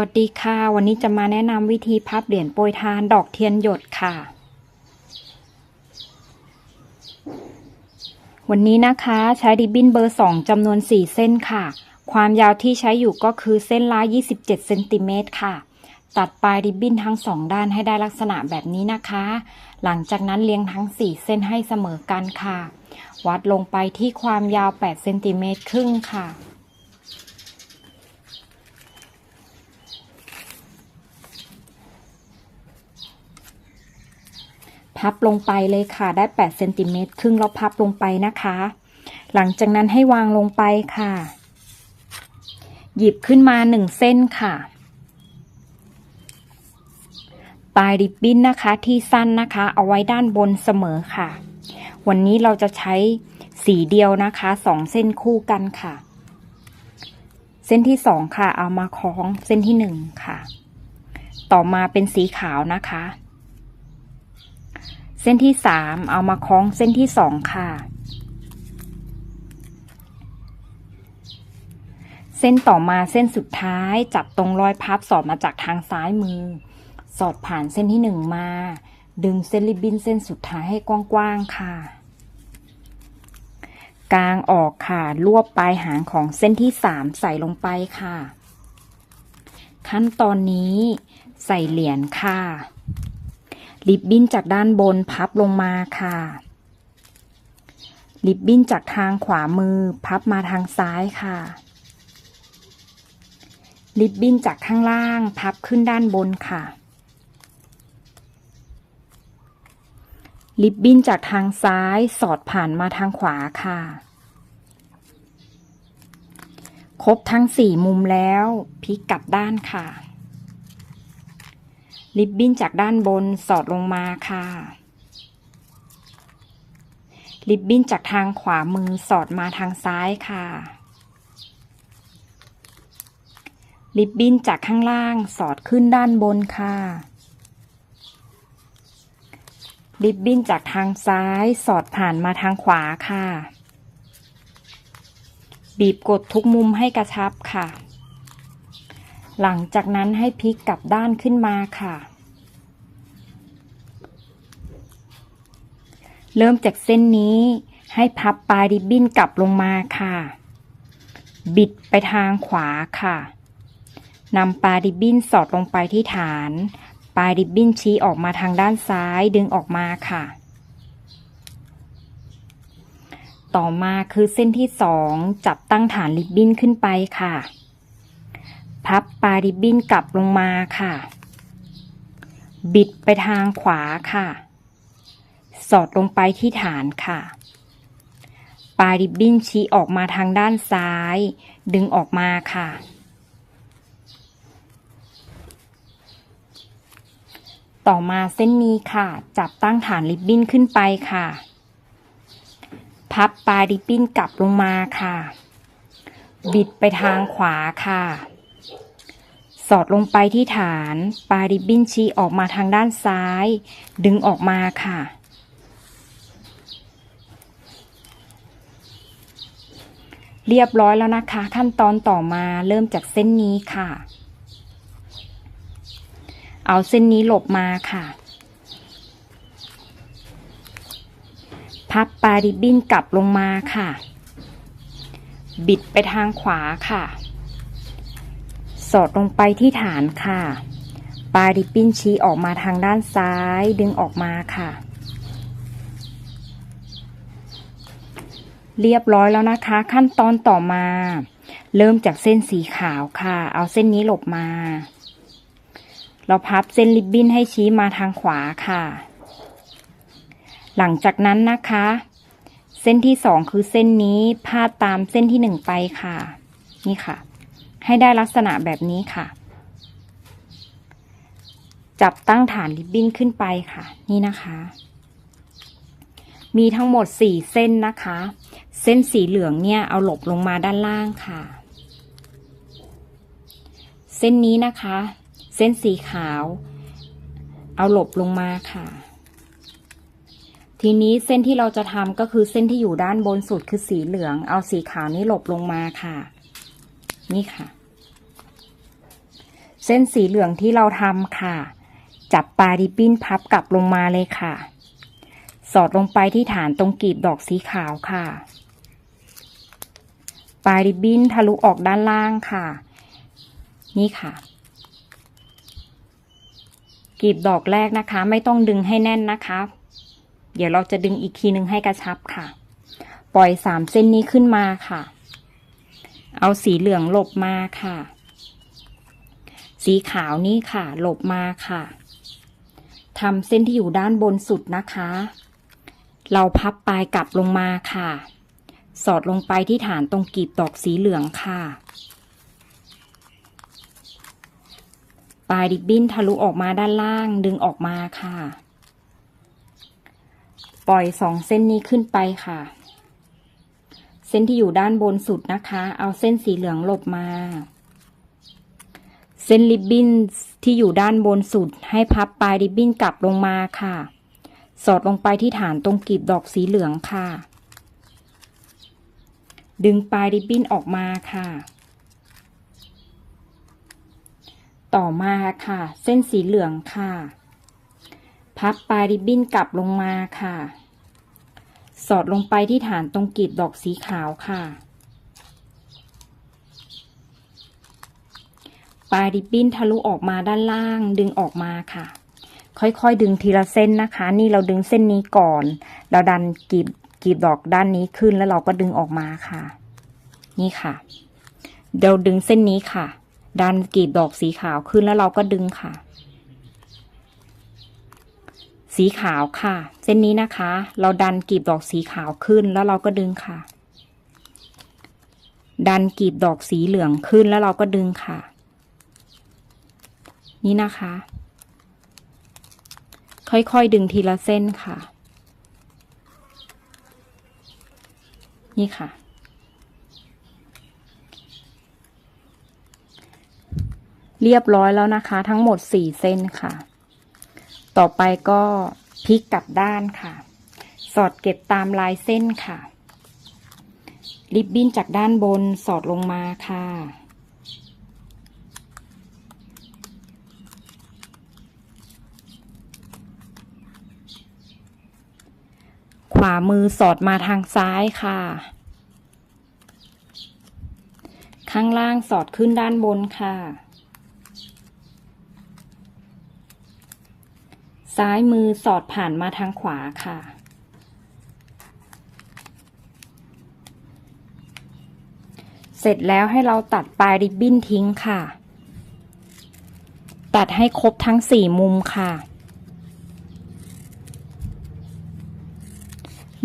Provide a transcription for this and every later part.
วัสดีค่ะ วันนี้จะมาแนะนำวิธีพับเหรียญโปรยทานดอกเทียนหยดค่ะ วันนี้นะคะใช้ริบบิ้นเบอร์ 2จำนวน 4 เส้นค่ะ ความยาวที่ใช้อยู่ก็คือเส้นละ27เซนติเมตรค่ะ ตัดปลายริบบิ้นทั้งสองด้านให้ได้ลักษณะแบบนี้นะคะ หลังจากนั้นเรียงทั้ง 4 เส้นให้เสมอกันค่ะ วัดลงไปที่ความยาว8เซนติเมตรครึ่งค่ะ พับลงไปเลยค่ะ ได้8เซนติเมตรครึ่งแล้วพับลงไปนะคะ หลังจากนั้นให้วางลงไปค่ะ หยิบขึ้นมาหนึ่งเส้นค่ะปลายริบบิ้นนะคะที่สั้นนะคะ เอาไว้ด้านบนเสมอค่ะ วันนี้เราจะใช้สีเดียวนะคะสองเส้นคู่กันค่ะ เส้นที่สองค่ะ เอามาคล้องเส้นที่หนึ่งค่ะ ต่อมาเป็นสีขาวนะคะ เส้นที่สามเอามาคล้องเส้นที่สองค่ะ เส้นต่อมาเส้นสุดท้ายจับตรงรอยพับสอดมาจากทางซ้ายมือ สอดผ่านเส้นที่หนึ่งมา ดึงเส้นริบบิ้นเส้นสุดท้ายให้กว้างๆค่ะ กลางออกค่ะรวบปลายหางของเส้นที่สามใส่ลงไปค่ะ ขั้นตอนนี้ใส่เหรียญค่ะ ริบบิ้นจากด้านบนพับลงมาค่ะริบบิ้นจากทางขวามือพับมาทางซ้ายค่ะริบบิ้นจากข้างล่างพับขึ้นด้านบนค่ะริบบิ้นจากทางซ้ายสอดผ่านมาทางขวาค่ะ ครบทั้งสี่มุมแล้วพลิกกลับด้านค่ะ ริบบิ้นจากด้านบนสอดลงมาค่ะริบบิ้นจากทางขวามือสอดมาทางซ้ายค่ะริบบิ้นจากข้างล่างสอดขึ้นด้านบนค่ะริบบิ้นจากทางซ้ายสอดผ่านมาทางขวาค่ะ บีบกดทุกมุมให้กระชับค่ะ หลังจากนั้นให้พลิกกลับด้านขึ้นมาค่ะ เริ่มจากเส้นนี้ให้พับปลายริบบิ้นกลับลงมาค่ะ บิดไปทางขวาค่ะนำปลายริบบิ้นสอดลงไปที่ฐาน ปลายริบบิ้นชี้ออกมาทางด้านซ้ายดึงออกมาค่ะ ต่อมาคือเส้นที่สองจับตั้งฐานริบบิ้นขึ้นไปค่ะ พับปลายริบบิ้นกลับลงมาค่ะ บิดไปทางขวาค่ะ สอดลงไปที่ฐานค่ะ ปลายริบบิ้นชี้ออกมาทางด้านซ้าย ดึงออกมาค่ะ ต่อมาเส้นนี้ค่ะ จับตั้งฐานริบบิ้นขึ้นไปค่ะ พับปลายริบบิ้นกลับลงมาค่ะ บิดไปทางขวาค่ะ อดลงไปที่ฐาน ปลายริบบิ้นชี้ออกมาทางด้านซ้าย ดึงออกมาค่ะ เรียบร้อยแล้วนะคะ ขั้นตอนต่อมาเริ่มจากเส้นนี้ค่ะ เอาเส้นนี้หลบมาค่ะ พับปลายริบบิ้นกลับลงมาค่ะ บิดไปทางขวาค่ะ อดลงไปที่ฐานค่ะ ปลายริบบิ้นชี้ออกมาทางด้านซ้ายดึงออกมาค่ะ เรียบร้อยแล้วนะคะ ขั้นตอนต่อมา เริ่มจากเส้นสีขาวค่ะ เอาเส้นนี้หลบมา เราพับเส้นริบบิ้นให้ชี้มาทางขวาค่ะ หลังจากนั้นนะคะ เส้นที่สองคือเส้นนี้พาดตามเส้นที่หนึ่งไปค่ะ นี่ค่ะ ให้ได้ลักษณะแบบนี้ค่ะ จับตั้งฐานริบบิ้นขึ้นไปค่ะ นี่นะคะ มีทั้งหมดสี่เส้นนะคะ เส้นสีเหลืองเนี่ยเอาหลบลงมาด้านล่างค่ะ เส้นนี้นะคะ เส้นสีขาว เอาหลบลงมาค่ะทีนี้เส้นที่เราจะทำก็คือเส้นที่อยู่ด้านบนสุดคือสีเหลือง เอาสีขาวนี้หลบลงมาค่ะ นี่ค่ะ เส้นสีเหลืองที่เราทำค่ะ จับปลายริบบิ้นพับกลับลงมาเลยค่ะ สอดลงไปที่ฐานตรงกลีบดอกสีขาวค่ะ ปลายริบบิ้นทะลุออกด้านล่างค่ะ นี่ค่ะกลีบดอกแรกนะคะ ไม่ต้องดึงให้แน่นนะคะ เดี๋ยวเราจะดึงอีกทีนึงให้กระชับค่ะ ปล่อยสามเส้นนี้ขึ้นมาค่ะ เอาสีเหลืองหลบมาค่ะ สีขาวนี่ค่ะ หลบมาค่ะทำเส้นที่อยู่ด้านบนสุดนะคะ เราพับปลายกลับลงมาค่ะ สอดลงไปที่ฐานตรงกลีบดอกสีเหลืองค่ะ ปลายริบบิ้นทะลุออกมาด้านล่างดึงออกมาค่ะ ปล่อยสองเส้นนี้ขึ้นไปค่ะ เส้นที่อยู่ด้านบนสุดนะคะ เอาเส้นสีเหลืองหลบมา เส้นริบบิ้นที่อยู่ด้านบนสุด ให้พับปลายริบบิ้นกลับลงมาค่ะ สอดลงไปที่ฐานตรงกลีบดอกสีเหลืองค่ะ ดึงปลายริบบิ้นออกมาค่ะ ต่อมาค่ะ เส้นสีเหลืองค่ะ พับปลายริบบิ้นกลับลงมาค่ะ สอดลงไปที่ฐานตรงกลีบดอกสีขาวค่ะ ปลายริบบิ้นทะลุออกมาด้านล่างดึงออกมาค่ะ ค่อยๆดึงทีละเส้นนะคะ นี่เราดึงเส้นนี้ก่อน เราดันกีบกีบดอกด้านนี้ขึ้นแล้วเราก็ดึงออกมาค่ะ นี่ค่ะเดี๋ยวดึงเส้นนี้ค่ะ ดันกีบดอกสีขาวขึ้นแล้วเราก็ดึงค่ะ สีขาวค่ะ เส้นนี้นะคะ เราดันกีบดอกสีขาวขึ้นแล้วเราก็ดึงค่ะ ดันกีบดอกสีเหลืองขึ้นแล้วเราก็ดึงค่ะ นี่นะคะ ค่อยๆดึงทีละเส้นค่ะ นี่ค่ะ เรียบร้อยแล้วนะคะ ทั้งหมดสี่เส้นค่ะ ต่อไปก็พลิกกลับด้านค่ะ สอดเก็บตามลายเส้นค่ะ ริบบิ้นจากด้านบนสอดลงมาค่ะ วามือสอดมาทางซ้ายค่ะ ข้างล่างสอดขึ้นด้านบนค่ะ ซ้ายมือสอดผ่านมาทางขวาค่ะ เสร็จแล้วให้เราตัดปลายริบบิ้นทิ้งค่ะ ตัดให้ครบทั้งสี่มุมค่ะ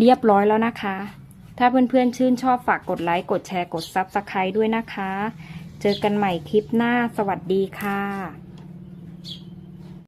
เรียบร้อยแล้วนะคะ ถ้าเพื่อนๆชื่นชอบฝากกดไลค์ กดแชร์ กด Subscribe ด้วยนะคะ เจอกันใหม่คลิปหน้า สวัสดีค่ะ